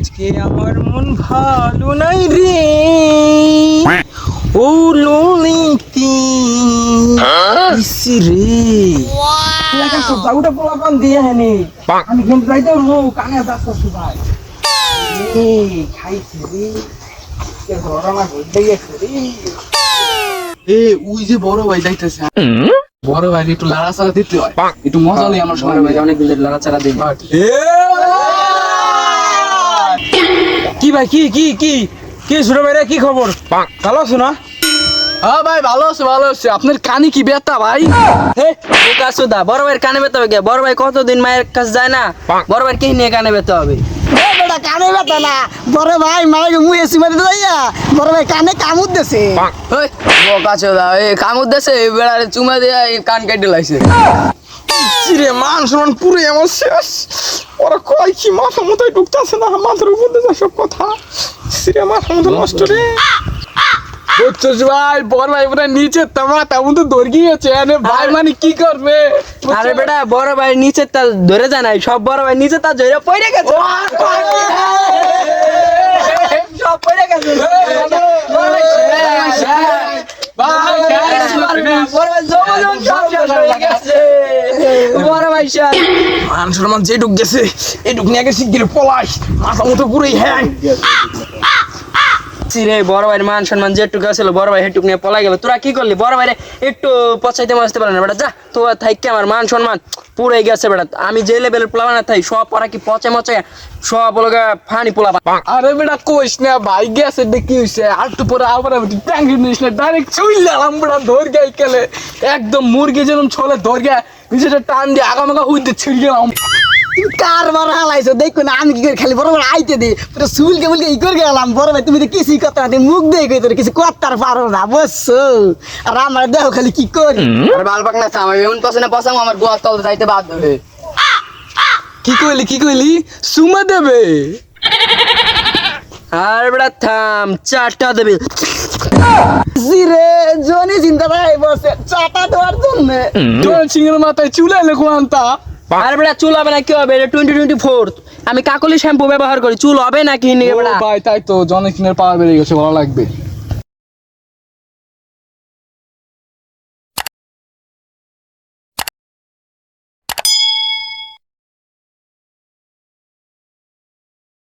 আজকে আমার মন ভালো নাই রে। ও ললিতি ইসি রে। এলাকা সব জাগুটা পোলাপান দিয়ে হেনি। আমি কিন্তু যাইতে পারব কানে যাচ্ছে ভাই এই খাইছে রে। এ ঘটনা ঘটে গেছে রে। এ যে বড় ভাই যাইতেছে। বড় ভাই একটু লাড়াচাড়া দিতে হয়। একটু মজা নেই আমার সময় ভাই অনেক লাড়াচাড়া দিই। কি ভাই কি কি কি? কি ছোট ভাইরা কি খবর? ভালো আছো না? হ্যাঁ ভাই ভালো আছে ভালো আছে। আপনার কানে কি ব্যথা ভাই? বোকা সুদা বড় ভাইয়ের কানে বেতে হবে বড় ভাই কতদিন মায়ের কাছে যায় না? বড় ভাইয়ের কে নিয়ে কানে বেতে হবে? বেটা কানে ব্যথা না। বড় ভাই মায়ের মুয়ে সিমাতে যাইয়া বড় ভাই কানে কামুদ দেছে। ওই বোকা সুদা এই কামুর দেশে বেড়ারে চুমা দিয়ে কান কেটে লাইছে। রে মান সম্মান পুরো আমার শেষ। ওরা কয় কি মাথা মতোই ঢুকতেছে না মাথার উপর দিয়ে সব কথা। সিরে মাথা মতো নষ্ট রে। বুঝছিস ভাই বড় ভাই পুরো নিচে তামা তেমন তো দৌড় গিয়েছে। আরে ভাই মানে কি করবে? আরে বেটা বড় ভাই নিচে তা ধরে যায় নাই সব বড় ভাই নিচে তা ধরে পড়ে গেছে। সব পড়ে গেছে বড় ভাই বড় মানুষ মান সম্মান যে ঢুক গেছে এই ঢুক নিয়ে গেছি গিয়ে পলাই মাথা মতো পুরোই হ্যাং। রে বড় ভাইয়ের মান সম্মান যেটুকু আছিল বড় ভাই হেটুক নিয়ে পলাই গেল। তোরা কি করলি? বড় ভাইরে একটু পচাইতে মাসতে পারে না বেটা। যা তো থাইকে আমার মান সম্মান? পুরে গেছে বেটা। আমি যে লেভেলের পোলা না থাই সব পড়া কি পচে মচে? সব লগা ফানি পোলা আরে বেটা কইস না ভাই গেছে দেখি হইছে? আর একটু পরে আবার আমি ট্যাঙ্কি নিস না ডাইরেক্ট চুইলাম বেটা ধর গাই কেলে একদম মুরগি যেরকম ছলে ধর গে নিজেটা টান দিয়ে আগামাগা হইতে ছিড়ে গেলাম। কার বার হালাইছো? দেখো না আমি কি করে খালি বড় বড় আইতে দি পুরো সুলকে মুলকে ই করে গেলাম। বড় ভাই তুমি তো কিছুই করতে না মুখ দিয়ে কই তোর কিছু করতে পারো না বুঝছ? আর আমার দেহ খালি কি করি। আর বাল পাক না থাম এমন পছন্দ পছন্দ আমার গোয়ার তল যাইতে বাধ্য হয়ে। কি কইলি কি কইলি? সুমা দেবে। আর বেটা থাম চারটা দেবে। জিরে জনি চিন্তা ভাই বসে চাটা দেওয়ার জন্য। তোর সিংহের মাথায় চুলাইলে কোয়ান্তা আর বেটা চুল হবে না কি হবে? এটা টোয়েন্টি টোয়েন্টি ফোর আমি কাকলি শ্যাম্পু ব্যবহার করি। চুল হবে নাকি ভাই তাই তো জনকিনের পাওয়ার বেড়ে গেছে ভালো লাগবে।